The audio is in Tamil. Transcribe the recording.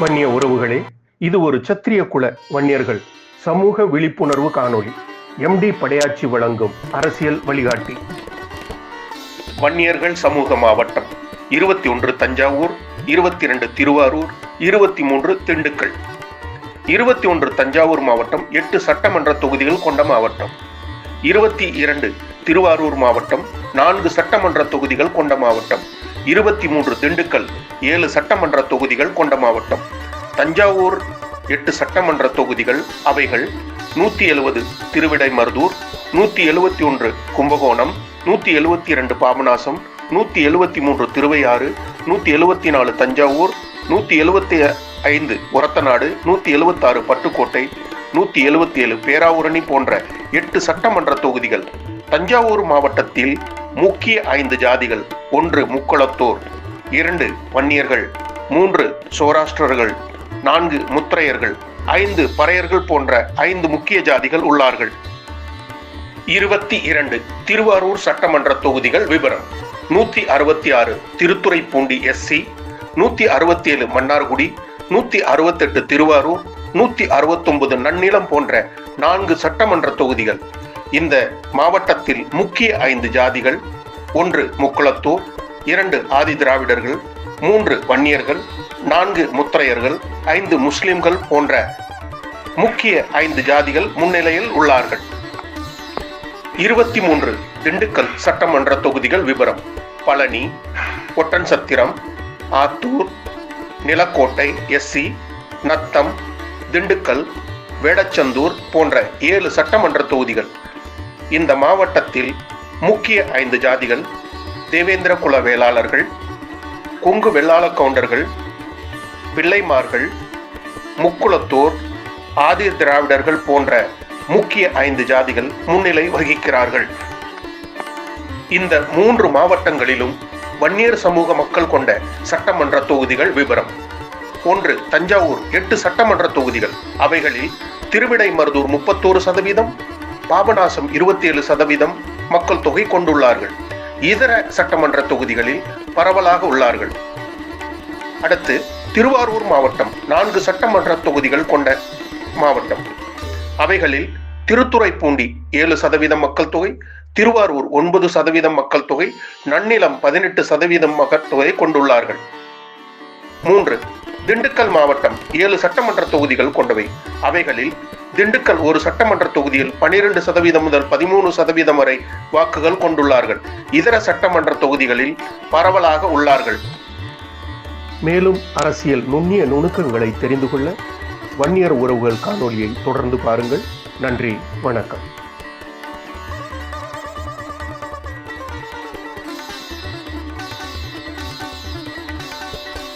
வன்னிய உறவுகளே இது ஒரு சத்திரிய குல வன்னியர்கள். சமூக விழிப்புணர்வு காணொளி. எம்டி படையாச்சி வழங்கும் அரசியல் வழிகாட்டி. வன்னியர்கள் சமூக மாவட்டம். இருபத்தி ஒன்று தஞ்சாவூர் இருபத்தி இரண்டு திருவாரூர் இருபத்தி மூன்று திண்டுக்கல். இருபத்தி ஒன்று தஞ்சாவூர் மாவட்டம் எட்டு சட்டமன்ற தொகுதிகள் கொண்ட மாவட்டம். இருபத்தி இரண்டு திருவாரூர் மாவட்டம் நான்கு சட்டமன்ற தொகுதிகள் கொண்ட மாவட்டம். இருபத்தி மூன்று திண்டுக்கல் ஏழு சட்டமன்ற தொகுதிகள் கொண்ட மாவட்டம். தஞ்சாவூர் எட்டு சட்டமன்ற தொகுதிகள் அவைகள் நூற்றி எழுபது திருவிடைமருதூர் நூற்றி எழுபத்தி ஒன்று கும்பகோணம் நூற்றி எழுபத்தி இரண்டு பாபநாசம் நூற்றி எழுபத்தி மூன்று திருவையாறு நூற்றி எழுபத்தி நாலு தஞ்சாவூர் நூற்றி எழுபத்தி ஐந்து ஒரத்தநாடு நூற்றி எழுபத்தாறு பட்டுக்கோட்டை நூற்றி எழுபத்தி ஏழு பேராவூரணி போன்ற எட்டு சட்டமன்ற தொகுதிகள் தஞ்சாவூர் மாவட்டத்தில் முக்கிய ஐந்து ஜாதிகள் ஒன்று முக்குளத்தோர் இரண்டு வன்னியர்கள் மூன்று சோராஷ்டிரர்கள் நான்கு முத்திரையர்கள் ஐந்து பறையர்கள் போன்ற ஐந்து முக்கிய ஜாதிகள் உள்ளார்கள். இருபத்தி இரண்டு திருவாரூர் சட்டமன்ற தொகுதிகள் விவரம் நூத்தி அறுபத்தி ஆறு திருத்துறைப்பூண்டி எஸ்சி நூத்தி அறுபத்தி ஏழு மன்னார்குடி நூத்தி அறுபத்தெட்டு திருவாரூர் நூத்தி அறுபத்தொன்பது நன்னிலம் போன்ற நான்கு சட்டமன்ற தொகுதிகள். இந்த மாவட்டத்தில் முக்கிய ஐந்து ஜாதிகள் ஒன்று முக்குளத்தூர் இரண்டு ஆதி திராவிடர்கள் மூன்று வன்னியர்கள் நான்கு முத்திரையர்கள் ஐந்து முஸ்லிம்கள் போன்ற முக்கிய ஐந்து ஜாதிகள் முன்னிலையில் உள்ளார்கள். இருபத்தி மூன்று திண்டுக்கல் சட்டமன்ற தொகுதிகள் விவரம் பழனி ஒட்டன்சத்திரம் ஆத்தூர் நிலக்கோட்டை எஸ்சி நத்தம் திண்டுக்கல் வேடச்சந்தூர் போன்ற ஏழு சட்டமன்ற தொகுதிகள். இந்த மாவட்டத்தில் முக்கிய ஐந்து ஜாதிகள் தேவேந்திர குல வேளாளர்கள் கொங்கு வெள்ளாள கவுண்டர்கள் பிள்ளைமார்கள் முக்குளத்தோர் ஆதி திராவிடர்கள் போன்ற முக்கிய ஐந்து ஜாதிகள் முன்னிலை வகிக்கிறார்கள். இந்த மூன்று மாவட்டங்களிலும் வன்னியர் சமூக மக்கள் கொண்ட சட்டமன்ற தொகுதிகள் விவரம் ஒன்று தஞ்சாவூர் எட்டு சட்டமன்ற தொகுதிகள். அவைகளில் திருவிடைமருதூர் முப்பத்தோரு சதவீதம் பாபநாசம் இருபத்தி ஏழு சதவீதம் மக்கள் தொகை கொண்டுள்ளார்கள். இதர சட்டமன்ற தொகுதிகளில் பரவலாக உள்ளார்கள். அடுத்து திருவாரூர் மாவட்டம் நான்கு சட்டமன்ற தொகுதிகள் கொண்ட மாவட்டம். அவைகளில் திருத்துறைப்பூண்டி ஏழு சதவீதம் மக்கள் தொகை திருவாரூர் ஒன்பது சதவீதம் மக்கள் தொகை நன்னிலம் பதினெட்டு சதவீதம் மக்கள் தொகை கொண்டுள்ளார்கள். மூன்று திண்டுக்கல் மாவட்டம் ஏழு சட்டமன்ற தொகுதிகள் கொண்டவை. அவைகளில் திண்டுக்கல் ஒரு சட்டமன்ற தொகுதியில் பனிரெண்டு சதவீதம் முதல் பதிமூணு சதவீதம் வரை வாக்குகள் கொண்டுள்ளார்கள். இதர சட்டமன்ற தொகுதிகளில் பரவலாக உள்ளார்கள். மேலும் அரசியல் நுண்ணிய நுணுக்கங்களை தெரிந்து கொள்ள வன்னியர் உறவுகள் காணொலியை தொடர்ந்து பாருங்கள். நன்றி வணக்கம்.